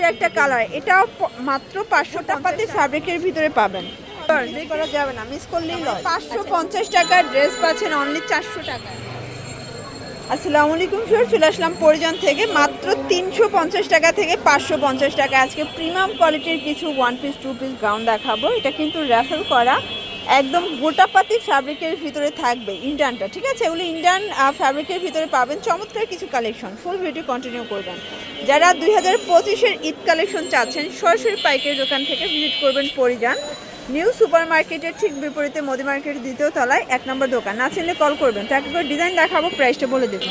অস্থির একটা কালার এটাও মাত্র পাঁচশো টাকাতে ফ্যাব্রিকের ভিতরে পাবেন। করা যাবে না মিস করলেই পাঁচশো পঞ্চাশ টাকার ড্রেস পাচ্ছেন অনলি চারশো টাকা আসসালামু আলাইকুম স্যার চলে আসলাম পরিজন থেকে মাত্র তিনশো পঞ্চাশ টাকা থেকে পাঁচশো পঞ্চাশ টাকা। আজকে প্রিমিয়াম কোয়ালিটির কিছু one piece two piece gown দেখাবো। এটা কিন্তু র্যাফেল করা। একদম গোটাপাতি ফ্যাব্রিকের ভিতরে থাকবে ইন্ডানটা ঠিক আছে? এগুলো ইন্ডিয়ান ফ্যাব্রিকের ভিতরে পাবেন। চমৎকার কিছু কালেকশন ফুল ভিডিও কন্টিনিউ করবেন। যারা দুই হাজার পঁচিশের ঈদ কালেকশন চাচ্ছেন, সরাসরি পাইকারি দোকান থেকে ভিজিট করবেন পরিজান নিউ সুপার মার্কেটের ঠিক বিপরীতে মোদি মার্কেটের দ্বিতীয় তলায় এক নম্বর দোকান। না চিনলে কল করবেন। তাকে ডিজাইন দেখাবো প্রাইসটা বলে দেবো।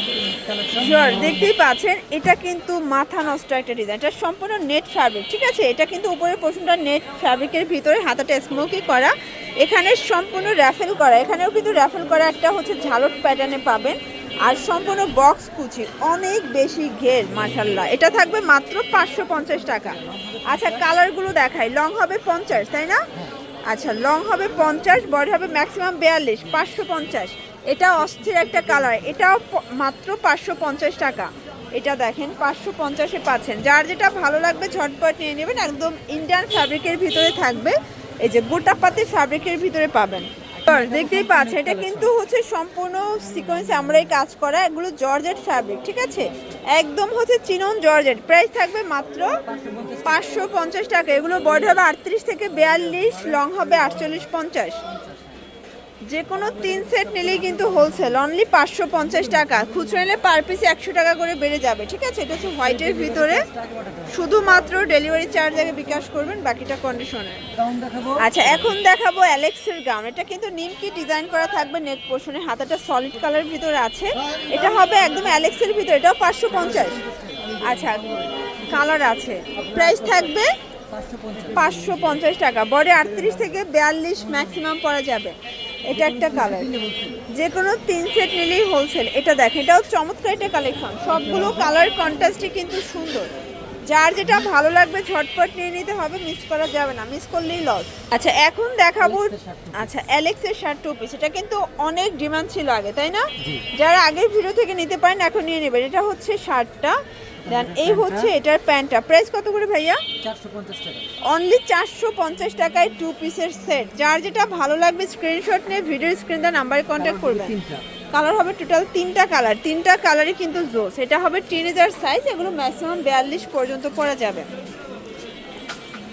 শিওর দেখতেই পাচ্ছেন, এটা কিন্তু মাথা নষ্ট একটা ডিজাইন এটা সম্পূর্ণ নেট ফ্যাব্রিক ঠিক আছে? এটা কিন্তু উপরের পোর্শনটা নেট ফ্যাব্রিকের ভিতরে হাতাটা স্মোকি করা। এখানে সম্পূর্ণ র্যাফেল করা। এখানেও কিন্তু র্যাফেল করা একটা হচ্ছে ঝালট প্যাটার্নে পাবেন। আর সম্পূর্ণ বক্স কুচি। অনেক বেশি ঘের মাশাল্লাহ এটা থাকবে মাত্র পাঁচশো পঞ্চাশ টাকা। আচ্ছা কালারগুলো দেখাই। লং হবে পঞ্চাশ, তাই না? আচ্ছা লং হবে পঞ্চাশ, বড় হবে ম্যাক্সিমাম বিয়াল্লিশ, পাঁচশো পঞ্চাশ। এটা অস্থির একটা কালার এটাও মাত্র পাঁচশো পঞ্চাশ টাকা। এটা দেখেন, পাঁচশো পঞ্চাশে পাচ্ছেন। যার যেটা ভালো লাগবে ঝটপট নিয়ে নেবেন, একদম ইন্ডিয়ান ফ্যাব্রিকের ভিতরে থাকবে। এই যে গোটা গোটাপাতি ফ্যাব্রিকের ভিতরে পাবেন। দেখতেই পাচ্ছেন, এটা কিন্তু হচ্ছে সম্পূর্ণ সিকোয়েন্স এই কাজ করা, এগুলো জর্জেট ফ্যাব্রিক ঠিক আছে? একদম হচ্ছে চিনন জর্জেট প্রাইস থাকবে মাত্র পাঁচশো পঞ্চাশ টাকা, এগুলো বড় হবে আটত্রিশ থেকে বিয়াল্লিশ লং হবে আটচল্লিশ পঞ্চাশ। যে কোনো তিন সেট নিলেই কিন্তু হোলসেল অনলি পাঁচশো পঞ্চাশ টাকা। খুচরো নিলে পার পিস একশো টাকা করে বেড়ে যাবে, ঠিক আছে? এটা হচ্ছে হোয়াইটের ভিতরে। শুধুমাত্র ডেলিভারি চার্জ আগে বিকাশ করবেন, বাকিটা কন্ডিশনে আচ্ছা এখন দেখাবো অ্যালেক্সের গাউন এটা কিন্তু নিমকি ডিজাইন করা থাকবে নেট পোর্শনে হাতাটা সলিড কালার ভিতরে আছে। এটা হবে একদম অ্যালেক্সের ভিতরে, এটাও পাঁচশো পঞ্চাশ। আচ্ছা কালার আছে। প্রাইস থাকবে পাঁচশো পঞ্চাশ টাকা। বডি আটত্রিশ থেকে বিয়াল্লিশ ম্যাক্সিমাম পরা যাবে। এটা একটা কালার যে কোনো তিন সেট নিলেই হোলসেল এটা দেখেন এটাও চমৎকার একটা কালেকশন সবগুলো কালার কন্ট্রাস্টই কিন্তু সুন্দর। যার যেটা ভালো লাগবে ঝটপট নিয়ে নিতে হবে মিস করা যাবে না। মিস করলেই লস আচ্ছা এখন দেখাবো আচ্ছা অ্যালেক্সের শার্ট টু পিস এটা কিন্তু অনেক ডিমান্ড ছিল আগে তাই না? যারা আগের ভিডিও থেকে নিতে পারেন এখন নিয়ে নেবেন। এটা হচ্ছে শার্টটা দেন এই হচ্ছে এটার প্যান্টটা। প্রাইস কত করে ভাইয়া? অনলি চারশো পঞ্চাশ টাকায় টু পিসের সেট যার যেটা ভালো লাগবে স্ক্রিনশট নিয়ে ভিডিও স্ক্রিন দেওয়া নাম্বারে কন্ট্যাক্ট করবেন। কালার হবে টোটাল তিনটা কালার তিনটা কালারই কিন্তু জোস। এটা হবে টিনেজার সাইজ এগুলো ম্যাক্সিমাম বিয়াল্লিশ পর্যন্ত পরা যাবে।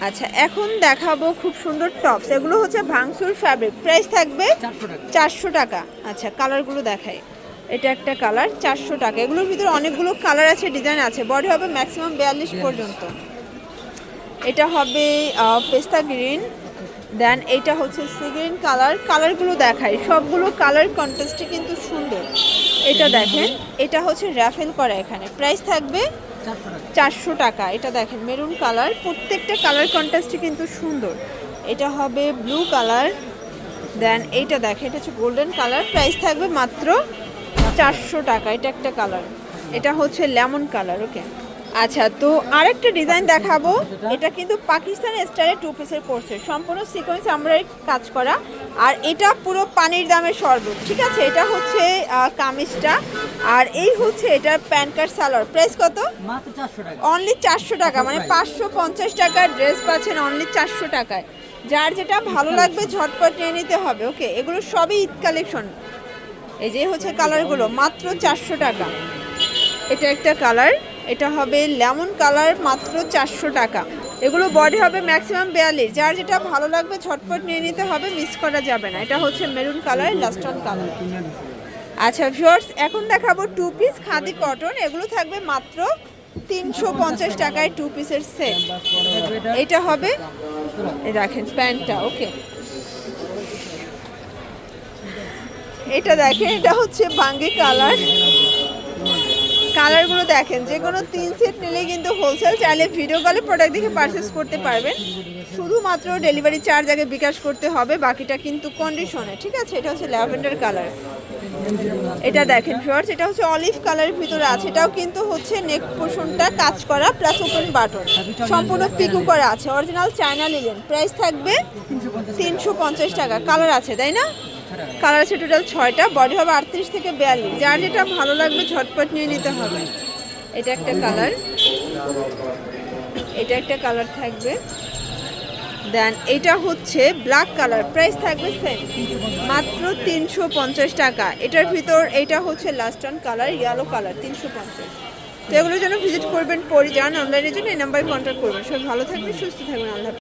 আচ্ছা এখন দেখাবো খুব সুন্দর টপস এগুলো হচ্ছে ভাংসুর ফ্যাব্রিক প্রাইস থাকবে চারশো টাকা। চারশো টাকা। আচ্ছা কালারগুলো দেখাই। এটা একটা কালার চারশো টাকা। এগুলোর ভিতরে অনেকগুলো কালার আছে ডিজাইন আছে। বডি হবে ম্যাক্সিমাম বিয়াল্লিশ পর্যন্ত। এটা হবে পেস্তা গ্রিন। দেন এটা হচ্ছে সি গ্রিন কালার কালারগুলো দেখাই। সবগুলো কালার কন্ট্রাস্টে কিন্তু সুন্দর। এটা দেখেন। এটা হচ্ছে র্যাফেল করা এখানে। প্রাইস থাকবে চারশো টাকা। চারশো টাকা এটা দেখেন মেরুন কালার প্রত্যেকটা কালার কন্ট্রাস্টই কিন্তু সুন্দর। এটা হবে ব্লু কালার দেন এইটা দেখেন এটা হচ্ছে গোল্ডেন কালার প্রাইস থাকবে মাত্র চারশো টাকা এটা একটা কালার এটা হচ্ছে লেমন কালার ওকে আচ্ছা তো আরেকটা ডিজাইন দেখাবো। এটা কিন্তু পাকিস্তানি স্টাইলে টু পিসের করছে সম্পূর্ণ সিকোয়েন্স আমরা কাজ করা। আর এটা পুরো পানির দামের শরবত ঠিক আছে? এটা হচ্ছে কামিজটা। আর এই হচ্ছে এটার প্যান্ট কার্ড সালোয়ার। প্রাইস কত? অনলি চারশো টাকা। মানে পাঁচশো পঞ্চাশ টাকার ড্রেস পাচ্ছেন অনলি চারশো টাকায়। যার যেটা ভালো লাগবে ঝটপট নিয়ে নিতে হবে ওকে এগুলো সবই ঈদ কালেকশন এই যে হচ্ছে কালারগুলো, মাত্র চারশো টাকা। এটা একটা কালার, এটা হবে লেমন কালার, মাত্র চারশো টাকা। এগুলো বডি হবে ম্যাক্সিমাম বিয়াল্লিশ। যার যেটা ভালো লাগবে ঝটপট নিয়ে নিতে হবে মিস করা যাবে না। এটা হচ্ছে maroon colour last one colour. আচ্ছা ভিউয়ার্স এখন দেখাবো টু পিস খাদি কটন এগুলো থাকবে মাত্র তিনশো পঞ্চাশ টাকায় টু পিসের সেট এটা হবে দেখেন, প্যান্টটা ওকে এটা দেখেন, এটা হচ্ছে বাঙ্গি কালার। কালারগুলো দেখেন, যে কোনো তিন সেট নিলেই কিন্তু হোলসেল চাইলে ভিডিও কলে প্রোডাক্ট দেখে পারচেস করতে পারবেন। শুধুমাত্র ডেলিভারি চার্জ আগে বিকাশ করতে হবে, বাকিটা কিন্তু কন্ডিশনে ঠিক আছে? এটা হচ্ছে ল্যাভেন্ডার কালার। এটা দেখেন ফিওর্স এটা হচ্ছে অলিভ কালারের ভিতরে আছে। এটাও কিন্তু হচ্ছে নেক পোর্শনটা কাজ করা প্লাস ওপেন বাটন সম্পূর্ণ পিকু করা আছে। অরিজিনাল চায়না লিলেন প্রাইস থাকবে তিনশো পঞ্চাশ টাকা। কালার আছে, তাই না? কালার আছে টোটাল ছয়টা। বডি হবে আটত্রিশ থেকে বিয়াল্লিশ। যার যেটা ভালো লাগবে ঝটপট নিয়ে নিতে হবে। এটা একটা কালার এটা একটা কালার থাকবে। দেন এটা হচ্ছে ব্ল্যাক কালার প্রাইস থাকবে সেম মাত্র তিনশো পঞ্চাশ টাকা। এটার ভিতর এটা হচ্ছে last one colour yellow colour তিনশো পঞ্চাশ। তো এগুলোর জন্য ভিজিট করবেন পরে যান অনলাইনের জন্য, এই নাম্বারে কন্ট্যাক্ট করবেন। সব ভালো থাকবেন, সুস্থ থাকবেন, আল্লাহ।